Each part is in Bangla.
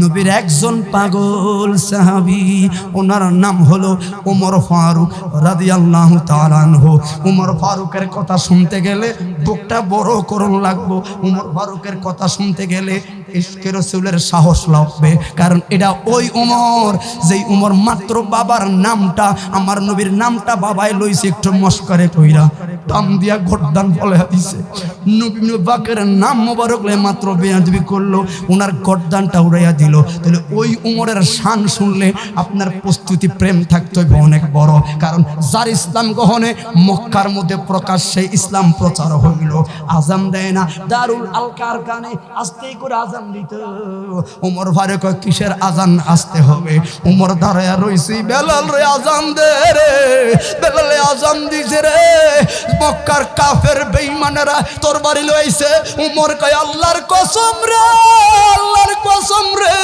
নবীর একজন পাগল সাহাবি, ওনার নাম হলো উমর ফারুক রাজি আল্লাহ তালানহো উমর ফারুকের কথা শুনতে গেলে বুকটা বড় করুন লাগবো। উমর ফারুকের কথা শুনতে গেলে ইশকে রসুলের সাহস লাগবে। কারণ এটা ওই উমর, যেই উমর মাত্র বাবার নামটা, আমার নবীর নামটা বাবাই লইছে একটু মস্করে কইরা। টান দিয়া গর্দান ফলে দিছে নবী বাকের নাম মোবারক মাত্র বেয়াদবি করল ওনার গর্দানটা উড়াইয়া দিল। তাহলে ওই উমরের শান শুনলে আপনার প্রস্তুতি প্রেম থাকতে হবে অনেক বড়। কারণ যার ইসলাম গ্রহণে মক্কার মধ্যে প্রকাশ্যে ইসলাম প্রচার হইল। আজাম দেয় না। দারুল আলকার কানে আস্তে করে আজান দিত উমর ভারে কয় কিসের আজান আসতে হবে? উমর দাঁড়ায় রইছি, বেলাল রে, আজান দে রে, বেলালে আজান দিছে রে। মক্কার কাফের বেঈমানেরা তোর বাড়ি লইছে উমর কয়, আল্লাহর কসম রে, আল্লাহর কসম রে।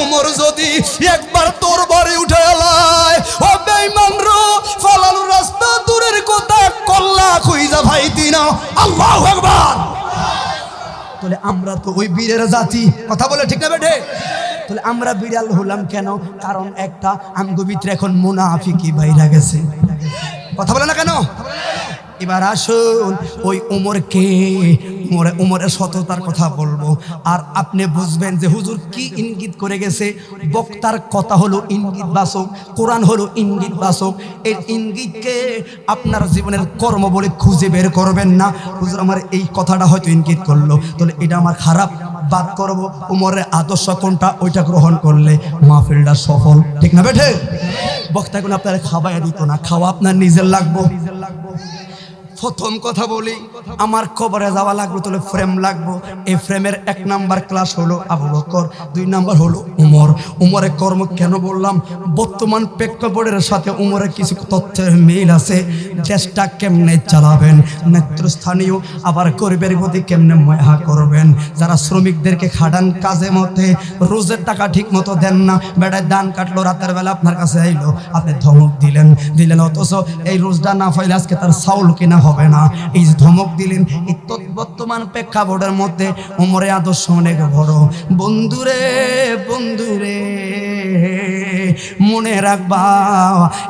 উমর যদি একবার তোর বাড়ি উঠে এলায় ও বেঈমান রো ফালালু রাস্তা দূরের কথা, কল্লা খুইজা ভাই দিনা। আল্লাহু আকবার। তাহলে আমরা তো ওই বীরের জাতি। কথা বলে ঠিক না বেঠে? তাহলে আমরা বিড়াল হলাম কেন? কারণ একটা আমগো ভিতরে এখন মুনাফিকি বাইরা গেছে। কথা বলে না কেন? এবার আসুন, ওই উমরকে, উমরে, উমরের সততার কথা বলব। আর আপনি বুঝবেন যে হুজুর কি ইঙ্গিত করে গেছে? বক্তার কথা হলো ইঙ্গিত বাসক কোরআন হলো ইঙ্গিত বাসক এই ইঙ্গিতকে আপনার জীবনের কর্ম বলে খুঁজে বের করবেন না। হুজুর আমার এই কথাটা হয়তো ইঙ্গিত করল। তাহলে এটা আমার খারাপ বাদ করব। উমরের আদর্শ কোনটা? ওইটা গ্রহণ করলে মাহফিলটা সফল। ঠিক না বেঠে? বক্তাগুলো আপনার খাওয়াই দিত না। খাওয়া আপনার নিজের লাগবো নিজের লাগবো। প্রথম কথা বলি, আমার কবরে যাওয়া লাগবে, তাহলে ফ্রেম লাগবো। এই ফ্রেমের এক নাম্বার ক্লাস হলো আবু বকর, দুই নাম্বার হলো উমর। উমরের কর্ম কেন বললাম? বর্তমান প্রেক্ষাপটের সাথে উমরের কিছু তথ্যের মিল আছে। দেশটা কেমনে চালাবেন? নেতৃস্থানীয় আবার গরিবের প্রতি কেমনে ময়া করবেন? যারা শ্রমিকদেরকে খাটান কাজে মধ্যে রোজের টাকা ঠিক মতো দেন না। বেড়ায় দান কাটলো, রাতের বেলা আপনার কাছে আইলো, আপনি ধমক দিলেন। দিলেন অথচ এই রোজটা না পাইলে আজকে তার চাউল কিনা হবে না। এই ধমক দিলেন, এই বর্তমান প্রেক্ষাপটের মধ্যে উমরে আদর্শ অনেক বড়। বন্ধুরে বন্ধুরে মনে রাখবা।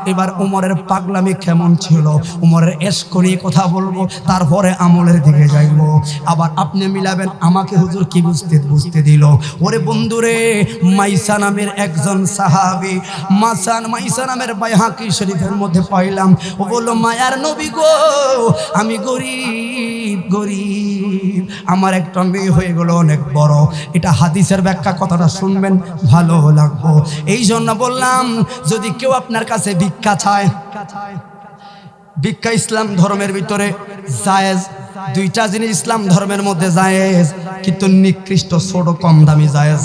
এবার উমরের পাগলামি কেমন ছিল? উমরের এসকরি কথা বলব, তারপরে আমলের দিকে যাইব। আবার আপনি মিলাবেন, আমাকে হুজুর কি বুঝতে বুঝতে দিল? ওরে বন্ধুরে, মাইসা নামের একজন সাহাবি মাসান মাইসা নামের বাইহাকি শরীফের মধ্যে পাইলাম। ও বলল, মায়ার নবী গো, আমি গরিব গরিব। আমার একটা মেয়ে হয়ে গেল অনেক বড়। এটা হাদিসের ব্যাখ্যা, কথাটা শুনবেন, ভালো লাগবো। এই জন্য বললাম, যদি কেউ আপনার কাছে ভিক্ষা চায়, ভিক্ষা ইসলাম ধর্মের ভিতরে জায়েজ। দুইটা জিনিস ইসলাম ধর্মের মধ্যে জায়েজ, কিন্তু নিকৃষ্ট ছোট কম দামি জায়েজ।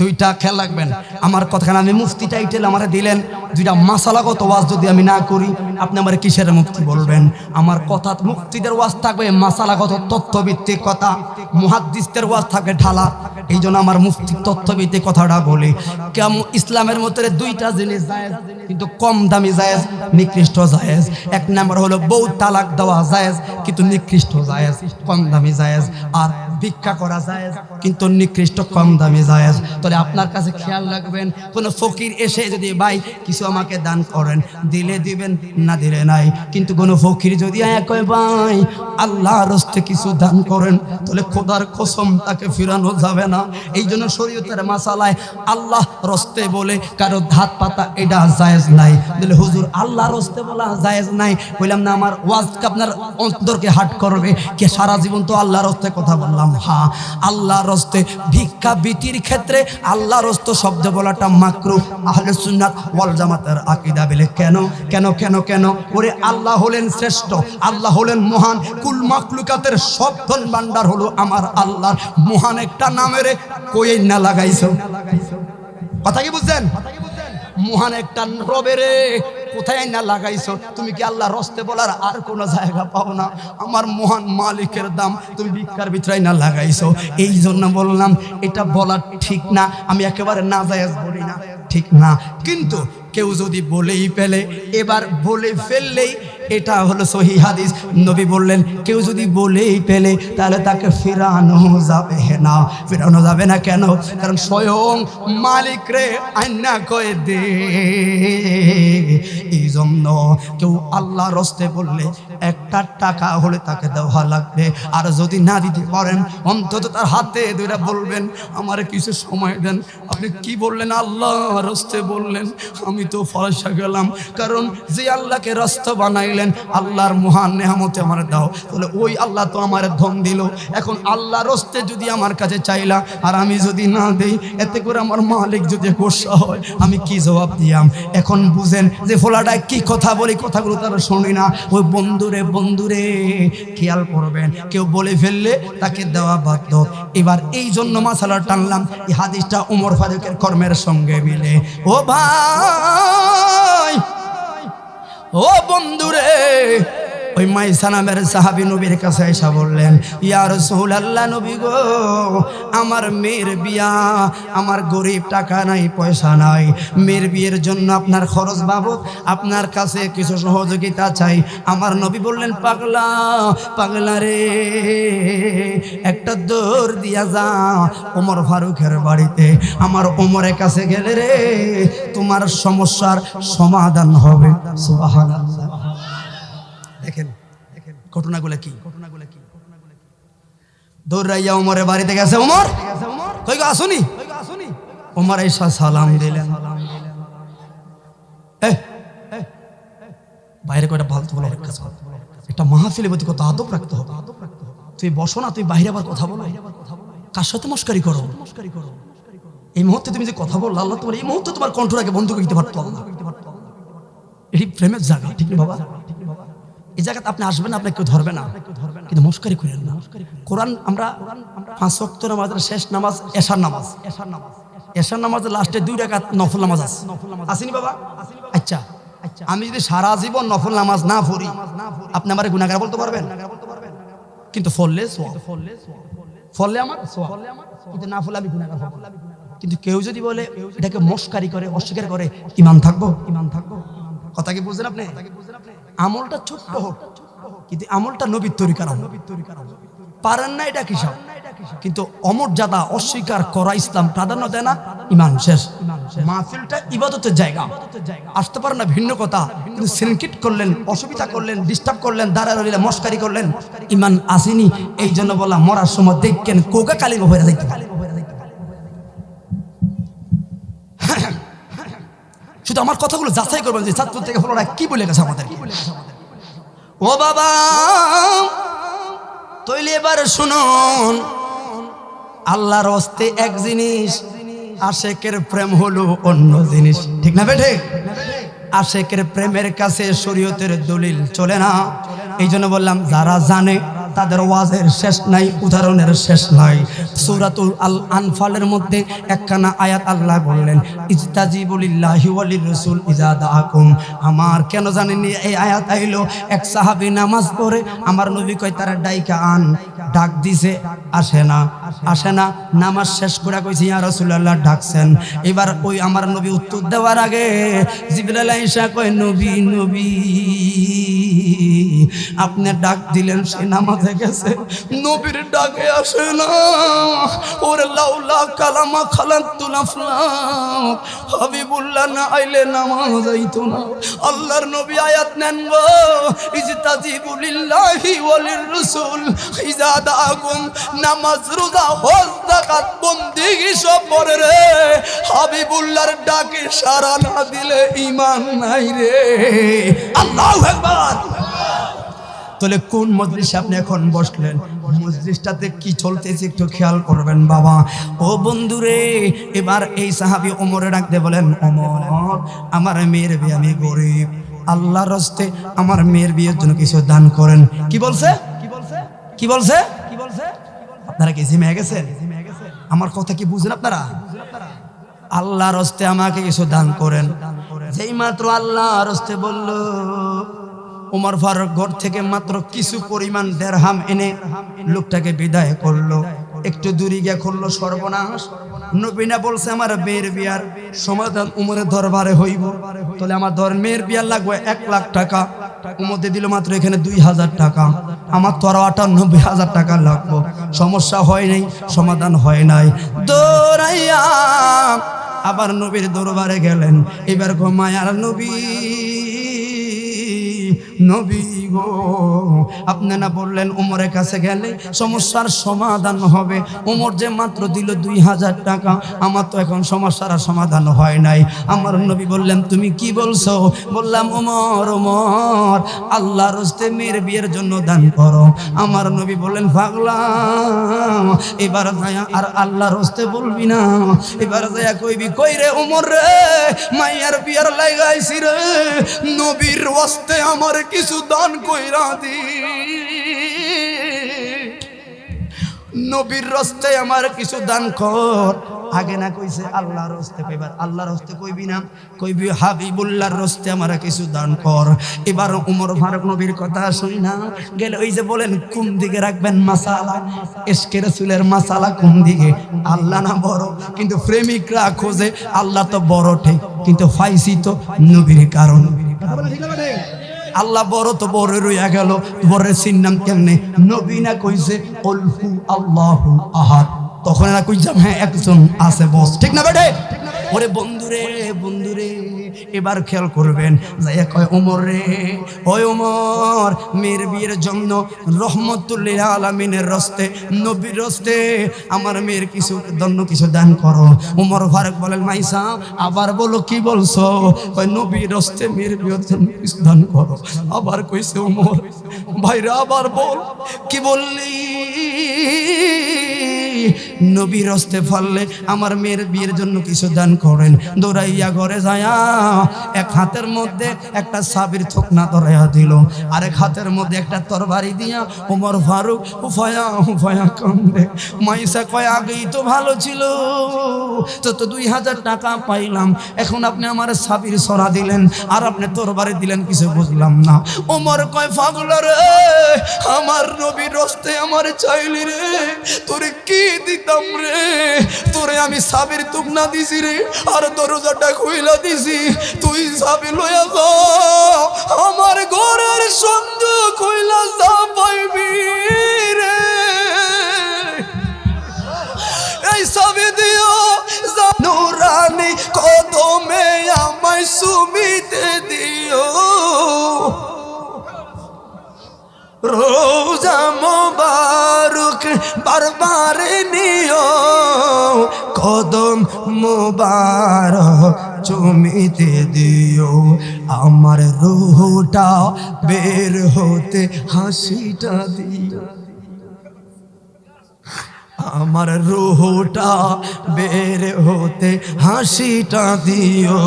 দুইটা খেয়াল রাখবেন, আমার কথাখানে আমি মুফতি টাইটেল আমার দিলেন, দুইটা মাসালাগত ওয়াজ যদি আমি না করি, আপনি আমার কিসের মুক্তি বলবেন? আমার কথা মুক্তিদের ওয়াজ থাকবে, মাসালাগত তথ্যভিত্তিক কথা, মুহাদ্দিসদের ওয়াজ থাকবে, ঢালা। এই জন্য আমার মুফতি তথ্যভিত্তিক কথাটা বলি কেমন ইসলামের মধ্যে দুইটা জিনিস জায়েজ, কিন্তু কম দামি জায়েজ, নিকৃষ্ট জায়েজ। এক নাম্বার হলো বউ তালাক দেওয়া জায়েজ, কিন্তু নিকৃষ্ট জায়েজ, কম দামি জায়েজ। আর ভিক্ষা করা জায়েজ, কিন্তু নিকৃষ্ট, কম দামি জায়েজ। তাহলে আপনার কাছে খেয়াল রাখবেন, কোনো ফকির এসে যদি, ভাই, কিছু আমাকে দান করেন, দিলে দিবেন, না দিলে নাই। কিন্তু কোনো ফকির যদি আয়া কয়, ভাই আল্লাহ রস্তে কিছু দান করেন, তাহলে খোদার কসম তাকে ফিরানো যাবে না। এই জন্য শরীয়তের মাসালায় আল্লাহ রস্তে বলে, কারও ধাত পাতা এটা জায়েজ নাই। দিলে হুজুর, আল্লাহ রস্তে বলা জায়েজ নাই। বললাম, না, আমার ওয়াজকে আপনার অন্তরকে হাট করবে, কে সারা জীবন তো আল্লাহ রস্তে কথা বললাম। হ্যাঁ আল্লাহ রস্তে ভিক্ষা বৃত্তির ক্ষেত্রে আল্লাহ রস্ত শব্দ বলাটা মাকরু। আহলে সুন্নাত ওয়াল জামাতের আকীদা বলে, কেন কেন কেন কেন? ওরে, আল্লাহ হলেন শ্রেষ্ঠ, আল্লাহ হলেন মহান। কুল মাকলুকাতের সব ধন ভান্ডার হলো আমার আল্লাহ মহান একটা নামের কই না লাগাইছো? কথা কি বুঝছেন? মহান একটা রবেরে কোথায় না লাগাইছো? তুমি কি আল্লাহ রস্তে বলার আর কোনো জায়গা পাও না? আমার মহান মালিকের দাম তুমি ভিক্ষার ভিতরে না লাগাইছো। এই জন্য বললাম, এটা বলা ঠিক না, আমি একেবারে না জায়েজ বলি না। ঠিক না। কিন্তু কেউ যদি বলেই ফেলে, এবার বলে ফেললেই এটা হলো সহি হাদিস। নবী বললেন, কেউ যদি বলেই পেলে তাহলে তাকে ফেরানো যাবে না। ফেরানো যাবে না কেন? কারণ স্বয়ং মালিক রে আইনা কয়ে দে। এই জন্য কেউ আল্লাহ রস্তে বললে, একটা টাকা হলে তাকে দেওয়া লাগবে। আর যদি না দিতে পারেন, অন্তত তার হাতে দুইটা বলবেন, আমার কিছু সময় দেন। আপনি কি বললেন? আল্লাহ রস্তে বললেন, আমি তো ফলসা গেলাম। কারণ যে আল্লাহকে রাস্তা বানাইলেন আল্লাহর মহান নেহামতে আমার দাও। তাহলে ওই আল্লাহ তো আমার ধন দিল। এখন আল্লাহ রস্তে যদি আমার কাছে চাইলা, আর আমি যদি না দেই, এতে করে আমার মালিক যদি গোসা হয়, আমি কি জবাব দিয়াম? এখন বুঝেন যে ফোলাটা কি কথা বলি, কথাগুলো তারা শুনি না। ওই বন্ধুরে বন্ধুরে, খেয়াল করবেন। কেউ বলে ফেললে তাকে দেওয়া বাধ্য। এবার এই জন্য মাসালা টানলাম, এই হাদিসটা উমর ফারুকের কর্মের সঙ্গে মিলে। ও ভাই! ও বন্ধুরে ওই মাইসা নামের সাহাবি নবীর কাছে এসে বললেন, ইয়া রাসূলুল্লাহ নবী গো, আমার মেয়ের বিয়া, আমার গরিব টাকা নাই, পয়সা নাই। মেয়ের বিয়ের জন্য আপনার খরচ বাবদ, আপনার কাছে কিছু সহযোগিতা চাই। আমার নবী বললেন, পাগলা পাগলা রে, একটা দৌড় দিয়া যা ওমর ফারুকের বাড়িতে। আমার ওমরের কাছে গেলে রে, তোমার সমস্যার সমাধান হবে। সুবহানাল্লাহ। ঘটনাগুলো কি? দৌড়াইয়া ওমরের বাড়িতে গেছে ওমর আসুনি? ওমর এসা সালাম দিলেন। বাইরে কয়টা বলা কর। একটা প্রতি কত আদব রাখতে হবে। তুই বসো না, তুই বাইরে আবার কথা বলো। কার সাথে মস্কারি করো? এই মুহূর্তে তুমি যে কথা বলল, আল্লাহ তোমার এই মুহূর্তে তোমার কণ্ঠটাকে বন্ধ করে দিতে পারতো এটি প্রেমের জায়গা, ঠিক না বাবা? এই জায়গাতে আপনি আসবেন, আপনাকে কেউ ধরবে না। কিন্তু মস্কারি করেন না। কোরআন আমরা পাঁচ ওয়াক্ত নামাজের শেষ নামাজ, এশার নামাজ। এশার নামাজ এশার নামাজের লাস্টে দুই রাকাত নফল নামাজ আছে। আসেনি বাবা? আচ্ছা আমি যদি সারা জীবন নফল নামাজ না পড়ি, আপনি আমার গুণাগার বলতে পারবেন? কিন্তু ফললে ফললে আমার কিন্তু না ফলে আমি গুণাগার কিন্তু কেউ যদি বলে, এটাকে মস্কারি করে, অস্বীকার করে, ইমান থাকব? ইমান থাকব কথা কি বুঝলেন আপনি? আমলটা ছোট্ট হোক, কিন্তু আমলটা নবীর তরিকার পারেন না এটা কিসব? কিন্তু অমর্যাদা অস্বীকার করা ইসলাম প্রাধান্য দেয় না, ইমান শেষ। মাহফিলটা ইবাদতের জায়গা। আসতে পারে না, ভিন্ন কথা, কিন্তু সিনকিট করলেন, অসুবিধা করলেন ডিস্টার্ব করলেন দাঁড়া রইলে মস্কারি করলেন, ইমান আসেনি এই জন্য বলা মরার সময় দেখকেন কোকা কালী হয়ে যাইতে পারে শুধু আমার কথাগুলো যাচাই করবেন যে চাঁদপুর থেকে ফলোরা কি বলে গেছে আমাদের ও বাবা তৈলে এবার শুনুন। আল্লাহর হস্তে এক জিনিস, আশেকের প্রেম হলো অন্য জিনিস। ঠিক না বেঠে? আশেকের প্রেমের কাছে শরীয়তের দলিল চলে না। এই জন্য বললাম, যারা জানে তাদের ওয়াজের শেষ নাই, উদাহরণের শেষ নাই। সূরাতুল আল আনফালের মধ্যে একখানা আয়াত আল্লাহ বললেন ইজতাজিবুলিল্লাহি ওয়ালির রাসূল ইজা দাআকুম। আমার কেন জানেননি, এই আয়াত আইলো? এক সাহাবী নামাজ পড়ে, আমার নবী কয়, তারা ডাইকা আন। ডাক দিছে, আসে না আসে না। নামাজ শেষ করে কইছি, ইয়া রাসূলুল্লাহ, ডাকছেন। এবার ওই আমার নবী উত্তর দেওয়ার আগে জিবরাইল কয়, নবী নবী। আপনি ডাক দিলেন, সে নামাজে গেছে। নবীর ডাকে আসে না। ওরে লাউলা কালামা খালাতুল আফলাক হাবিবুল্লাহ না আইলে নামাজ আইতো না। আল্লাহর নবী আয়াত নেন গো, ইজতাজিবু লিল্লাহি ওয়ালির রাসূল ইজা দাআকুম, নামাজ, রোজা, হজ, যাকাত বন্দেগি সব পড়ে রে। হাবিবুল্লাহর ডাকে সাড়া না দিলে ঈমান নাই রে। আল্লাহু আকবার। তাহলে কোন মজলিসে আপনি এখন বসলেন? মজলিসটাতে কি চলতেছে একটু খেয়াল করবেন বাবা। ও বন্ধুরে, এবার এই সাহাবি ওমরে ডাকতে বলেন, ওমর, আমার মেয়ের বিয়ে আমি গরিব। আল্লাহর রস্তে আমার মেয়ের বিয়ের জন্য কিছু দান করেন। কি বলছে? কি বলছে? কি বলছে কি বলছে আপনারা কি জিমে গেছেন? আমার কথা কি বুঝেন আপনারা? আল্লাহর রস্তে আমাকে কিছু দান করেন। যেই মাত্র আল্লাহর রস্তে বলল উমর ফারুক ঘর থেকে মাত্র কিছু পরিমাণ দেড়হাম এনে লোকটাকে বিদায় করল। একটু দূরে গিয়ে করল সর্বনাশ। নবীনা বলছে, আমার মেয়ের বিয়ার সমাধান উমরের দরবারে হইব। তাহলে আমার ধর মেয়ের বিয়ার লাগবে এক লাখ টাকা। উমতে দিল মাত্র এখানে দুই হাজার টাকা। আমার তো আরও আটানব্বই হাজার টাকা লাগবো। সমস্যা হয় নাই, সমাধান হয় নাই। দৌড়াইয়া আবার নবীর দরবারে গেলেন। এবার গো মায়ার নবী নবী গো, আপনি না বললেন উমরের কাছে গেলে সমস্যার সমাধান হবে। উমর যে মাত্র দিল দুই হাজার টাকা, আমার তো এখন সমস্যার সমাধান হয় নাই। আমার নবী বললেন, তুমি কি বলছো? বললাম, উমর উমর আল্লাহ রস্তে মেয়ের বিয়ের জন্য দান করো। আমার নবী বললেন পাগলাম এবার আর আল্লাহ রস্তে বলবি না। এবার যায়া কইবি, কই রে উমর রে, মাইয়ার বিয়ার লাগাইছি রে। নবীর ওয়াস্তে আমার কিছু দান কইরা দি। নবীর রস্তে আমার কিছু দান কর। আগে না কইছে আল্লাহর রস্তে কইবার। আল্লাহর রস্তে কইবি না। কইবি হাবিবুল্লাহর রস্তে আমার কিছু দান কর। এবার উমর ফারুক নবীর কথা শুনি না। গেলে ওই যে বলেন, কোন দিকে রাখবেন মাসালা? এসকে রসুলের মাসালা কোন দিকে? আল্লাহ না বড়, কিন্তু প্রেমিকরা খোঁজে, আল্লাহ তো বড় ঠিক, কিন্তু ফাইসি তো নবীর কারণ। আল্লাহ বড় তো বড় রইয়া গেল বড়ের সিন্নাম কেমনে? নবীনা কইছে আল্লাহ আহাদ। তখন এরা কইছাম হ্যাঁ একজন আছে বস। ঠিক না বেটে? ওরে বন্ধুরে বন্ধুরে এবার খেয়াল করবেন, যাইয়া কয়, ওমর রে, ওই ওমর, মেয়ের বিয়ের জন্য রহমতুল্লিল আলমিনের রস্তে, নবীর রস্তে আমার মেয়ের কিছু দন্য কিছু দান করো। উমর ফারুক বলেন মাইসা আবার বলো, কি বলছো? কয়, নবীর রস্তে মেয়ের বিয়ের জন্য কিছু দান করো। আবার কইছে উমর ভাইরা, আবার বল, কি বললি? নবীর হস্তে ফললে আমার মেয়ের বিয়ের জন্য কিছু দান করেন। দৌড়াইয়া ঘরে যায়া এক হাতের মধ্যে একটা সাবির থোকনা ধরাইয়া দিল। আরেক হাতের মধ্যে একটা তরবারি দিয়া উমর ফারুক, উফায়া উফায়া কান্দে মাইসা কয়, আগেই তো ভালো ছিল তো তো দুই হাজার টাকা পাইলাম, এখন আপনি আমার সাবির সরা দিলেন, আর আপনি তরবারি দিলেন, কিছু বুঝলাম না। ওমর কয় ফাগল রে, আমার নবীর রস্তে আমার চাইলি রে, তোরে কি দিতাম রে। তোরে আমি সাবির তুকনা দিছি রে, আর দরজাটা খুইলা দিছি। তুই সাবি লইয়া যা, আমার ঘরের সন্দেহ খুইলা যা পাইবি রে। এই সবে দিও নুরানি কদমে আমায় কদম মুবার চুমিতে দিও। আমার রুহটা বের হতে হাসিটা দিও। আমার রুহটা বের হতে হাসিটা দিও।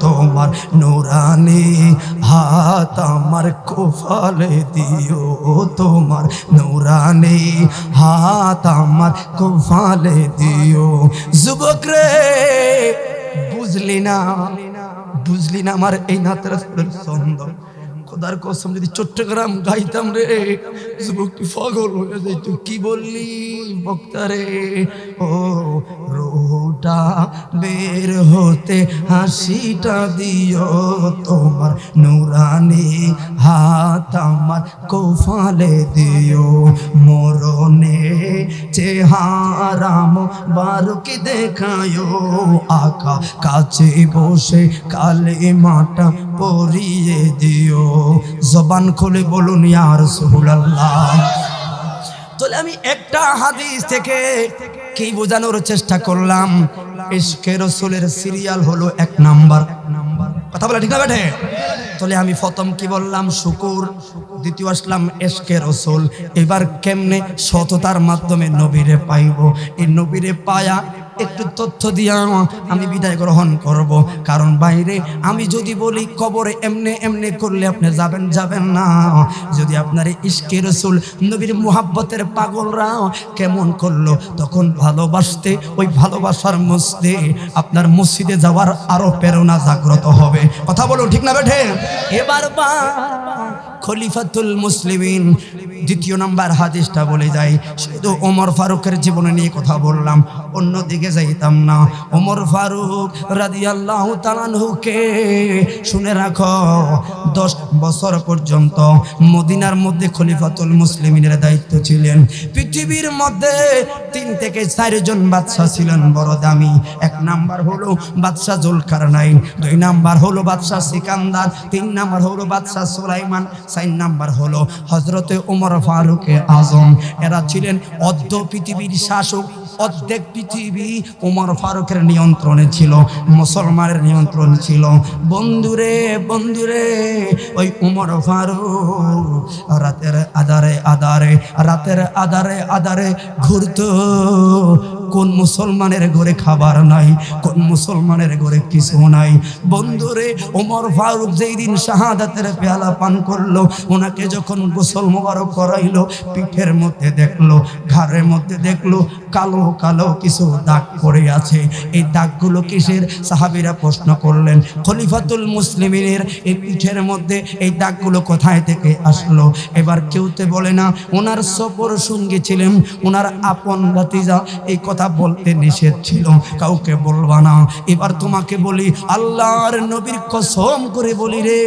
তোমার নুরানি হাত আমার কোফালে দিও। তোমার নুরানি হাত আমার কোফালে দিও। যুবক রে, বুঝলি না? বুঝলি না আমার এই নাতের ছন্দ খোদার কসম, যদি চট্টগ্রাম গাইতাম রে যুবকটি পাগল হয়ে যাইতো। কি বললি বক্তারে ও রোটা বের হতে হাসিটা দিও, তোমার নুরানি হাত আমার কোফালে দিও। মরণে চেহারাম বারুকি দেখায়ো আকা কাছে বসে কালে মাটা পরিয়ে দিও। জবান খুলে বলুন ইয়ার সুহুলাল্লাহ তাহলে আমি একটা হাদিস থেকে কি বোঝানোর চেষ্টা করলাম? ইশকে রসুলের সিরিয়াল হলো এক নাম্বার। কথা বলা ঠিক না বেঠে? তাহলে আমি প্রথম কি বললাম? শুকুর। দ্বিতীয় আসলাম এসকে রসুল। এবার কেমনে সততার মাধ্যমে নবীরে পাইব? এই নবীরে পায়া একটু তথ্য দিয়া আমি বিদায় গ্রহণ করব। কারণ বাইরে আমি যদি বলি, কবরে এমনে এমনে করলে আপনি যাবেন যাবেন না। যদি আপনার ইস্কে রসুল নবীর মুহাব্বতের পাগলরা কেমন করল, তখন ভালোবাসতে, ওই ভালোবাসার মসজিদে আপনার মসজিদে যাওয়ার আরও প্রেরণা জাগ্রত হবে। কথা বলুন, ঠিক না বেঠে? এবার বা খলিফাতুল মুসলিমিন, দ্বিতীয় নাম্বার হাদিসটা বলে যায় শুধু ওমর ফারুকের জীবনে নিয়ে কথা বললাম। অন্যদিকে যাইতাম না। ওমর ফারুক রাদিয়াল্লাহু তাআলাহুকে শুনে রাখো, দশ বছর পর্যন্ত মদিনার মধ্যে খলিফাতুল মুসলিমিনের দায়িত্ব ছিলেন। পৃথিবীর মধ্যে তিন থেকে চারজন বাদশাহ ছিলেন, বড় দামি। এক নাম্বার হলো বাদশাহ জুলকার নাইন দুই নাম্বার হলো বাদশাহ সিকান্দার, তিন নাম্বার হলো বাদশাহ সুলাইমান, চার নাম্বার হলো হজরতে উমর ফারুকে আজম এরা ছিলেন অর্ধ পৃথিবীর শাসক অর্ধেক পৃথিবী উমর ফারুকের নিয়ন্ত্রণে ছিল, মুসলমানের নিয়ন্ত্রণ ছিল। বন্ধুরে বন্ধুরে, ওই উমর ফারুক রাতের আধারে আধারে, রাতের আধারে আধারে ঘুরতো। কোন মুসলমানের ঘরে খাবার নাই, কোন মুসলমানের ঘরে কিছু নাই। বন্ধুরে, ওমর ফারুক যেই দিন শাহাদাতের পেয়ালা পান করল, ওনাকে যখন গোসল মোবারক করাইলো, পিঠের মধ্যে দেখল, ঘাড়ের মধ্যে দেখল, কালো কালো কিছু দাগ পড়ে আছে। এই দাগগুলো কিসের? সাহাবিরা প্রশ্ন করলেন, খলিফাতুল মুসলিমিনের এই পিঠের মধ্যে এই দাগগুলো কোথায় থেকে আসলো? এবার কেউতে বলে না, ওনার সফর সঙ্গী ছিলেন, ওনার আপন ভাতিজা, এই কথা বলতে নিষেধ ছিল, কাউকে বলবা না। এবার তোমাকে বলি, আল্লাহর নবীর কসম করে বলি রে,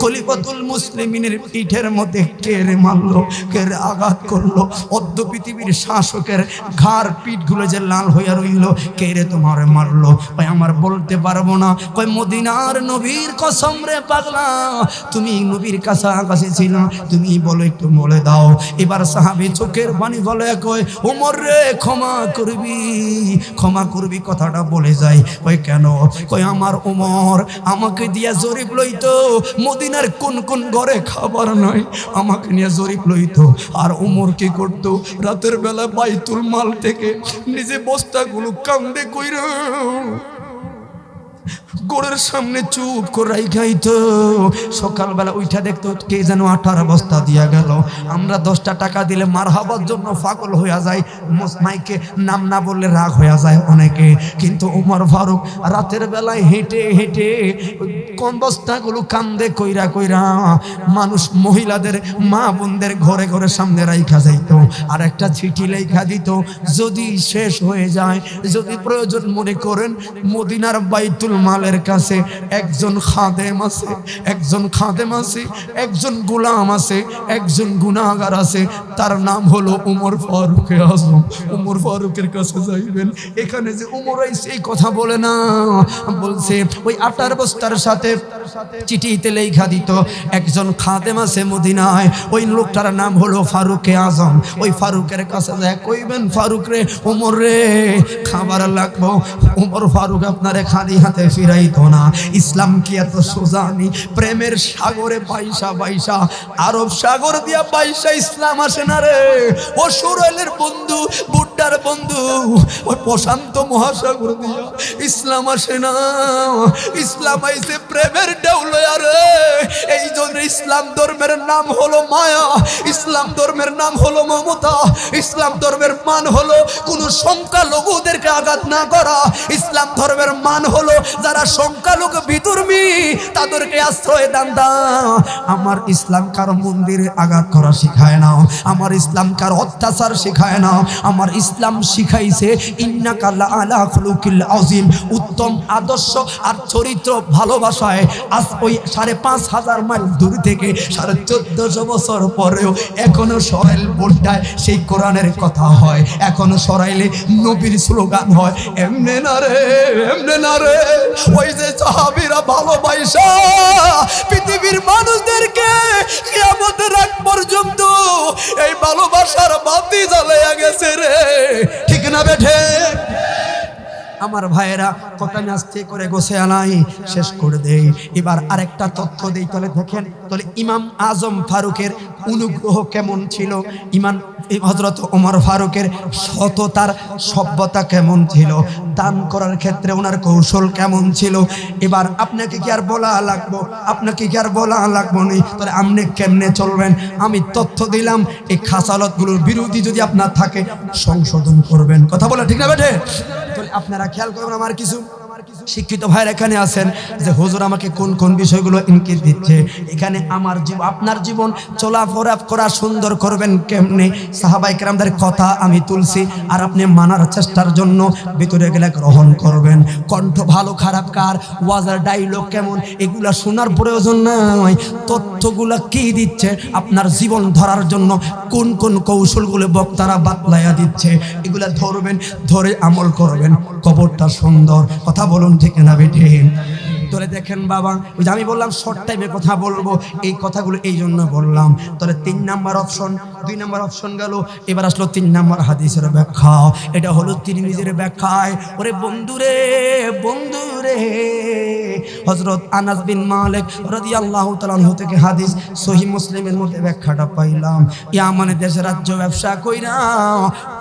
খলিফাতুল মুসলিমিনের পিঠের মধ্যে কে রে মারলো কে রে আঘাত করল, অর্ধ পৃথিবীর শাসকের ঘাড় পিঠগুলো যে লাল হইয়া রইল কে রে তোমার মারলো? ভাই আমার বলতে পারব না। কই মদিনার নবীর কসম রে পাগলা, তুমি নবীর কাছাকাছি ছিল, তুমি বলো একটু বলে দাও। এবার সাহাবি চোখের পানি বলে কই উমর রে, ক্ষমা করবি? ক্ষমা করবি, কথাটা বলে যায়। কই কেন? কই আমার উমর আমাকে দিয়া জরিপ লইতো। মদিনার কোন কোন ঘরে খাবার নয় আমাকে নিয়ে জরিপ লইতো। আর উমর কি করতো? রাতের বেলা বাইতুল মাল থেকে নিজে বস্তাগুলো কান্দে কইরা গোড়ের সামনে চুপ করে খাইতো সকালবেলা উঠা দেখতো, কে যেন আঠার বস্তা দিয়া গেল। আমরা দশটা টাকা দিলে মার হবার জন্য পাগল হইয়া যায় মাইকে নাম না বললে রাগ হইয়া যায় অনেকে। কিন্তু উমর ফারুক রাতের বেলায় হেঁটে হেঁটে কোন বস্তাগুলো কান্দে কইরা কইরা মানুষ মহিলাদের, মা বোনদের ঘরে ঘরে সামনে রাইখা যাইতো। আর একটা চিঠি লেখা দিত, যদি শেষ হয়ে যায়, যদি প্রয়োজন মনে করেন, মদিনার বাইতুল মালের কাছে একজন খাদেম আছে, একজন খাদেম আছে, একজন গোলাম আছে, একজন গুনাহগার আছে। তার নাম হলো উমর ফারুক আজম। উমর ফারুকের কাছে যাইবেন। এখানে যে উমর এই কথা বলে না। বলছে, ওই আটার বস্তার সাথে চিঠিতে লেখা দিত, একজন খাদেম আছে মদিনায়, ওই লোকটার নাম হলো ফারুকে আজম। ওই ফারুকের কাছে যায়, কইবেন, ফারুক রে, উমর রে, খাবার লাগবো। উমর ফারুক আপনারে খালি হাতে ফিরাইতো না। ইসলাম কি এত সোজানি প্রেমের সাগরে বাইসা বাইসা, আরব সাগর দিয়া বাইসা ইসলাম আসে না রে। ও সুরেলের বন্ধু, বুড্ডার বন্ধু ওই প্রশান্ত মহাসাগর দিয়া ইসলাম আসে না। ইসলাম আইসে প্রেমের ডেউলয়া রে। এই জন্য ইসলাম ধর্মের নাম হলো মায়া, ইসলাম ধর্মের নাম হলো মমতা, ইসলাম ধর্মের মান হলো কোন সংখ্যালঘুদেরকে আঘাত না করা। ইসলাম ধর্মের মান হলো যারা সংখ্যালঘু বিধর্মী তাদেরকে আশ্রয় দান দাও। আমার ইসলাম কার মন্দিরে আঘাত করা শিখায় না। আমার ইসলাম কারও অত্যাচার শিখায় না। আমার ইসলাম শিখাইছে ইন্নাকাল্লা আলা খুলুকিল আজিম উত্তম আদর্শ আর চরিত্র ভালোবাসায় আজ ওই সাড়ে পাঁচ হাজার মাইল দূর থেকে সাড়ে চোদ্দশো বছর পরেও এখনও সরাইল বোর্ডায় সেই কোরআনের কথা হয়। এখনও সরাইলে নবীর স্লোগান হয়, এমনে না রে, এমনে না রে। ওই যে সাহাবিরা ভালোবাসা পৃথিবীর মানুষদেরকে কিয়ামতের আগ পর্যন্ত এই ভালোবাসার বাতি জ্বালাইয়া গেছে রে। ঠিক না বেঠে? আমার ভাইয়েরা কথা আস্তে করে গোসে আলাই শেষ করে দেই। এবার আরেকটা তথ্য দেই, তাহলে দেখেন, তাহলে ইমাম আজম ফারুকের অনুগ্রহ কেমন ছিল? ইমান হজরত ওমর ফারুকের সততার সভ্যতা কেমন ছিল? দান করার ক্ষেত্রে ওনার কৌশল কেমন ছিল? এবার আপনাকে কি আর বলা লাগবো? আপনাকে কি আর বলা লাগবো নি? তাহলে আপনি কেমনে চলবেন? আমি তথ্য দিলাম, এই খাসালতগুলোর বিরোধী যদি আপনার থাকে, সংশোধন করবেন। কথা বলে ঠিক না বেঠে? তাহলে আপনারা খেয়াল করবেন আমার কিছু শিক্ষিত ভাইয়ের এখানে আছেন যে হুজুর আমাকে কোন কোন বিষয়গুলো ইনকিট দিচ্ছে? এখানে আমার জীব আপনার জীবন চলাফেরা করা সুন্দর করবেন কেমনে? সাহাবাই কেরামদের কথা আমি তুলছি আর আপনি মানার চেষ্টার জন্য ভিতরে গেলে গ্রহণ করবেন। কণ্ঠ ভালো, খারাপ কার? ওয়াজার ডাইলগ কেমন? এগুলা শোনার প্রয়োজন নাই। তথ্যগুলা কি দিচ্ছে? আপনার জীবন ধরার জন্য কোন কোন কৌশলগুলো বক্তারা বাতলাইয়া দিচ্ছে? এগুলা ধরবেন, ধরে আমল করবেন। কবরটা সুন্দর। কথা বলুন ঠিক না বেঠে? তোরে দেখেন বাবা। ওই যে আমি বললাম শর্ট টাইমে কথা বলব, এই কথাগুলো এই জন্য বললাম। তোরে তিন নাম্বার অপশন দুই নাম্বার অপশন গেল। এবার আসলো তিন নাম্বার হাদিসের ব্যাখ্যা। এটা হলো তিরমিজের ব্যাখ্যায়। ওরে বন্ধুরে বন্ধুরে। হজরত আনাস বিন মালিক রাদিয়াল্লাহু তাআলা আনহু থেকে হাদিস সহি মুসলিমের মধ্যে ব্যাখ্যাটা পাইলাম। ইয়া মানে দেশ রাজ্য ব্যবসা কইরা,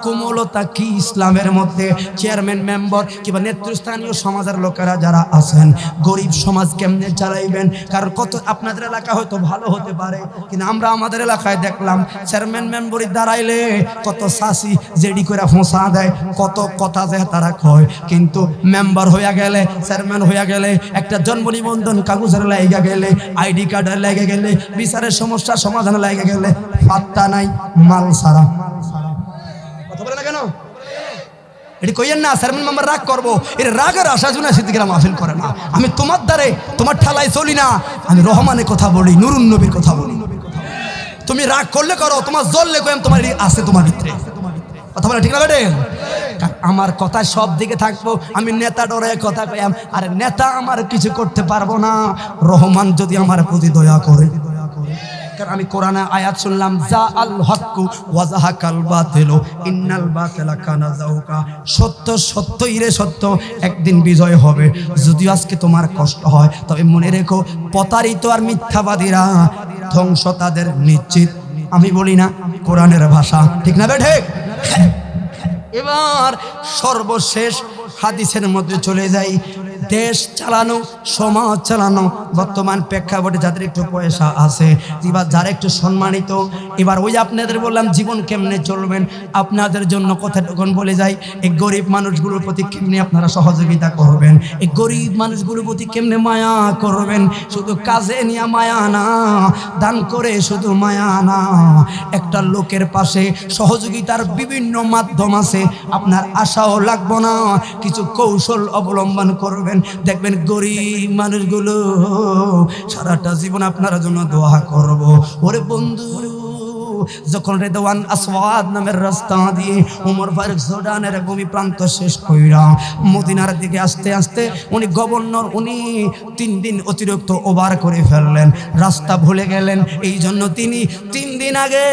কোমলতা কি ইসলামের মধ্যে? চেয়ারম্যান মেম্বার কিংবা নেতৃস্থানীয় সমাজের লোকেরা যারা আছেন, গরিব সমাজ কেমনে চালাইবেন? কারণ কত আপনাদের এলাকা হয়তো ভালো হতে পারে, কিন্তু আমরা আমাদের এলাকায় দেখলাম চেয়ারম্যান মেম্বরি দাঁড়াইলে কত সাসি জেডি করে ফোঁসা দেয়, কত কথা দেয় তারা কয়। কিন্তু মেম্বার হইয়া গেলে, চেয়ারম্যান হইয়া গেলে, একটা জন্ম নিবন্ধন কাগজের লাইগা গেলে, আইডি কার্ডের লেগে গেলে, বিচারের সমস্যা সমাধান লেগে গেলে, পাত্তা নাই, মাল সারা কথা বলে না কেন? এটি কইয়েন না চেয়ারম্যান মেম্বার রাগ করব। এর রাগের আশা জন্য সিদ্দিকেরা মাহফিল করে না। আমি তোমার দ্বারে, তোমার ঠালায় চলি না। আমি রহমানের কথা বলি, নুরুন নবীর কথা বলি। তুমি রাগ করলে করো, তোমার জ্বললে কইম তোমার আছে তোমার ভিতরে। কথা বলে ঠিক না বেটে? আমার কথা সব দিকে থাকব, আমি নেতা ডরে কথা কইম আর নেতা আমার কিছু করতে পারব না। রহমান যদি আমার প্রতি দয়া করে। কারণ আমি কোরআনে আয়াত শুনলাম, যা আল হক্কু ওয়াজাহাকাল বাতিলু, ইন্নাল বাতিলা কানা যাউকা সত্য, সত্যই রে সত্য, একদিন বিজয় হবে। যদিও আজকে তোমার কষ্ট হয়, তবে মনে রেখো, প্রতারিত আর মিথ্যাবাদীরা ধ্বংস তাদের নিশ্চিত। আমি বলি না, কোরআনের ভাষা, ঠিক না বেঠে এবার সর্বশেষ হাদিসের মধ্যে চলে যাই। দেশ চালানো, সমাজ চালানো, বর্তমান প্রেক্ষাপটে যাদের একটু পয়সা আছে, এবার যারা একটু সম্মানিত, এবার ওই আপনাদের বললাম, জীবন কেমনে চলবেন? আপনাদের জন্য কথাটুকুন বলে যাই, এই গরিব মানুষগুলোর প্রতি কেমনে আপনারা সহযোগিতা করবেন? এই গরিব মানুষগুলোর প্রতি কেমনে মায়া করবেন? শুধু কাজে নিয়ে মায়া না, দান করে শুধু মায়া না, একটা লোকের পাশে সহযোগিতার বিভিন্ন মাধ্যম আছে, আপনার আশাও লাগবো না, কিছু কৌশল অবলম্বন করবেন। দেখবেন গরিব মানুষগুলো সারাটা জীবন আপনার জন্য দোয়া করব। ওরে বন্ধু যখন রেদওয়ান আসওয়াদ নামের রাস্তা দিয়ে উমর ফারুক জোর্ডানের ভূমি প্রান্ত শেষ কইরা মদিনার দিকে আস্তে আস্তে উনি গভর্নর উনি তিন দিন অতিরিক্ত ওভার করে ফেললেন। রাস্তা ভুলে গেলেন। এই জন্য তিনি তিন দিন আগে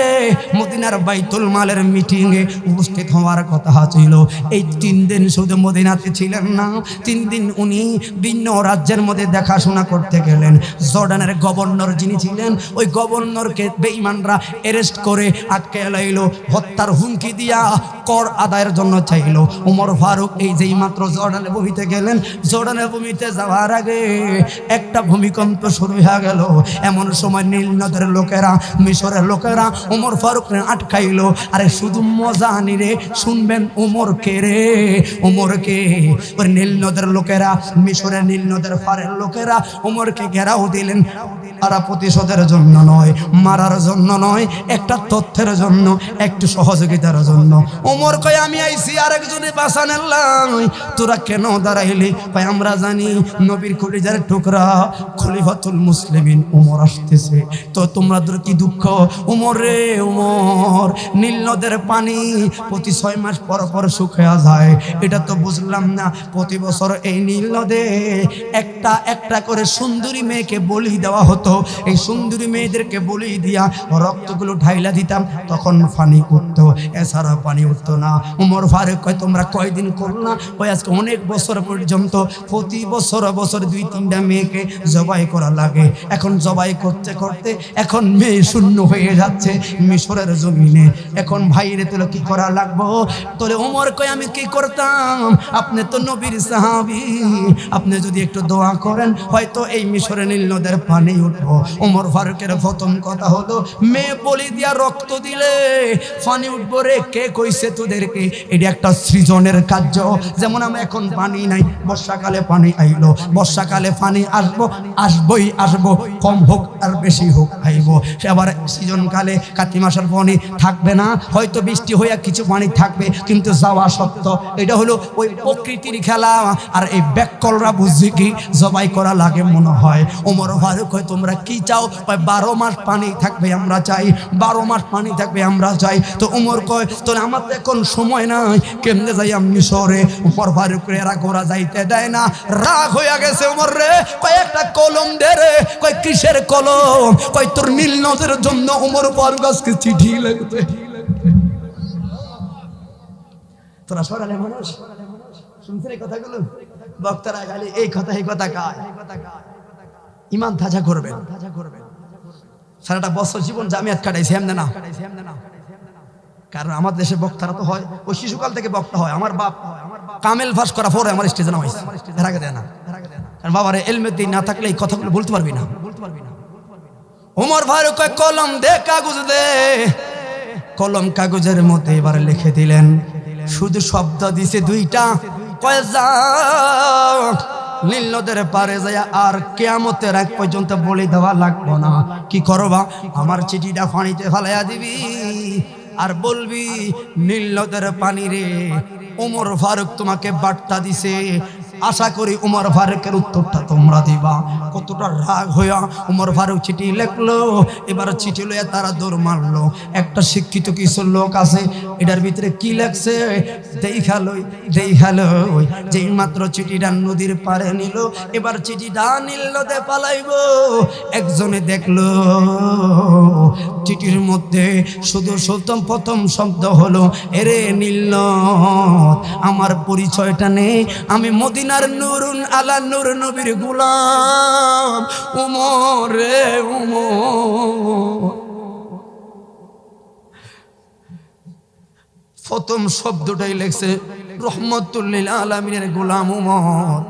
মদিনার বাইতুল মালের মিটিংয়ে উপস্থিত হওয়ার কথা ছিল। এই তিন দিন শুধু মদিনাতে ছিলেন না, তিন দিন উনি ভিন্ন রাজ্যের মধ্যে দেখাশোনা করতে গেলেন। জর্ডানের গভর্নর যিনি ছিলেন, ওই গভর্নরকে বেঈমানরা অ্যারেস্ট করে আটকে লাইলো, হত্যার হুমকি দিয়া কর আদায়ের জন্য চাইলো। উমর ফারুক এই যেই মাত্র জর্ডানের ভূমিতে গেলেন জর্ডানের ভূমিতে যাওয়ার আগে একটা ভূমিকম্প শুরু হয়ে গেল। এমন সময় নীল নদের লোকেরা, মিশরের লোকেরা উমর ফারুক আটকাইলো। আরে শুধু মজা নিরে শুনবেন উমর কে রে? উমর কে? ওর নীল নদের লোকেরা, মিশরের নীল নদের ফারের লোকেরা উমরকে ঘেরাও দিলেন। তারা প্রতিশোধের জন্য নয়, মারার জন্য নয়, একটা তথ্যের জন্য, একটু সহযোগিতার জন্য। ওমর কয়, আমি আইছি, আরেকজনে বাঁচানের লাই তোরা কেন দাঁড়াইলি? ভাই আমরা জানি নবীর খলিজার টুকরা খলিফাতুল মুসলিমিন উমর আসতেছে। তো তোমাদের কি দুঃখ? উমর রে, উমর, নীল নদের পানি প্রতি ছয় মাস পর পর শুকিয়ে যায়। এটা তো বুঝলাম না, প্রতি বছর এই নীল নদে একটা একটা করে সুন্দরী মেয়েকে বলি দেওয়া হতো। এই সুন্দরী মেয়েদেরকে বলি দিয়া রক্তগুলো ঢাইলা দিতাম, তখন পানি উঠতো। এছাড়া পানি উঠতো না। উমর ফারুক কয়, তোমরা কয়দিন করো না? ওই আজকে অনেক বছর পর্যন্ত, প্রতি বছর বছর দুই, তিনটা মেয়েকে জবাই করা লাগে। এখন জবাই করতে করতে, এখন মেয়ে শূন্য হয়ে যাচ্ছে মিশরের জমিনে। এখন ভাইরে, তোলে কি করা লাগবো? তোলে ওমর কয়, আমি কি করতাম? আপনি তো নবীর সাহাবি। আপনি যদি একটু দোয়া করেন, হয়তো এই মিশরে নীল নদের পানি উঠবো। ওমর ফারুকের প্রথম কথা হলো, মেয়ে বলি দিয়া দিয়া রক্ত দিলে পানি উঠবো রে, কে কইছে তোদেরকে? এটা একটা সৃজনের কার্য। যেমন আমরা এখন পানি নাই, বর্ষাকালে পানি আইলো, বর্ষাকালে পানি আসব, আসবই আসব, কম হোক আর বেশি হোক আইব। আবার সিজনকালে কাতি মাসের পানি থাকবে না, হয়তো বৃষ্টি হইয়া কিছু পানি থাকবে, কিন্তু যাওয়া সত্য। এটা হলো ওই প্রকৃতির খেলা, আর এই ব্যাককলরা বুঝছি কি জবাই করা লাগে মনে হয়। ওমর ফারুক হয় তোমরা কি চাও? বারো মাস পানি থাকবে, আমরা চাই বারো মাস পানি থাকবে, আমরা চাই তো উমর কয় তো আমার তো এখন সময় নাই। কেমনে যাই আমি শহরে? উপর ফারুক রে এরা গোড়া যাইতে দেয় না। রাগ হইয়া গেছে উমর রে। কয়, একটা কলম দে রে। কয়, কিসের কলম? কয়, তোর নীল নদের জন্য উমর ফারুক আজকে চিঠি লাগবে তোরা সরালে মানুষ? শুনছেন এই কথাগুলো? বক্তারা এই কথা এই কথা কায়। ইমান তাজা করবেন তাজা করবেন। সারাটা বছর জীবন জামিয়াত কাটাইছে, এমনি না কারণ আমার দেশে বক্তারা তো হয়, ওই শিশুকাল থেকে বক্তা হয়। আমার বাপ কামেল ফাঁস করা পরে আমার স্টেজে নামাইছে। দেয় না। কারণ বাবার এলমেতে না থাকলে এই কথাগুলো বলতে পারবি না। বলতে পারবি না ওমর ফারুক কয়, কলম দে, কাগজ দে। কলম কাগজের মধ্যে এবার লিখে দিলেন, শুধু শব্দ দিছে দুইটা। কয় যাও নীল নদের পারে যায় আর কেয়ামতের এক পর্যন্ত বলি দেওয়া লাগবো না। কি করবা? আমার চিঠিটা ফানিতে ফেলাইয়া দিবি আর বলবি নীল নদের পানি রে ওমর ফারুক তোমাকে বার্তা দিছে আশা করি উমর ফারুকের উত্তরটা তোমরা দিবা। কতটা রাগ হইয়া উমর ফারুক চিঠি লেখলো, এবার চিঠি লইয়া তারা দৌড় মারলো। একটা শিক্ষিত কিছু লোক আছে, এটার ভিতরে কি লেখছে? দেখালই দেখালই যেই মাত্র চিঠিটা নদীর পারে নিল, এবার চিঠিটা নীল নদে পালাইব। একজনে দেখল চিঠির মধ্যে শুধু সুলতান প্রথম শব্দ হলো, এরে নীল আমার পরিচয়টা নেই। আমি মদিনার নুরুন আলা নূর নবীর গুলাম। উমর রে উমর। প্রথম শব্দটাই লেখছে রহমতুল্লিল আলমিনের গোলাম উমর।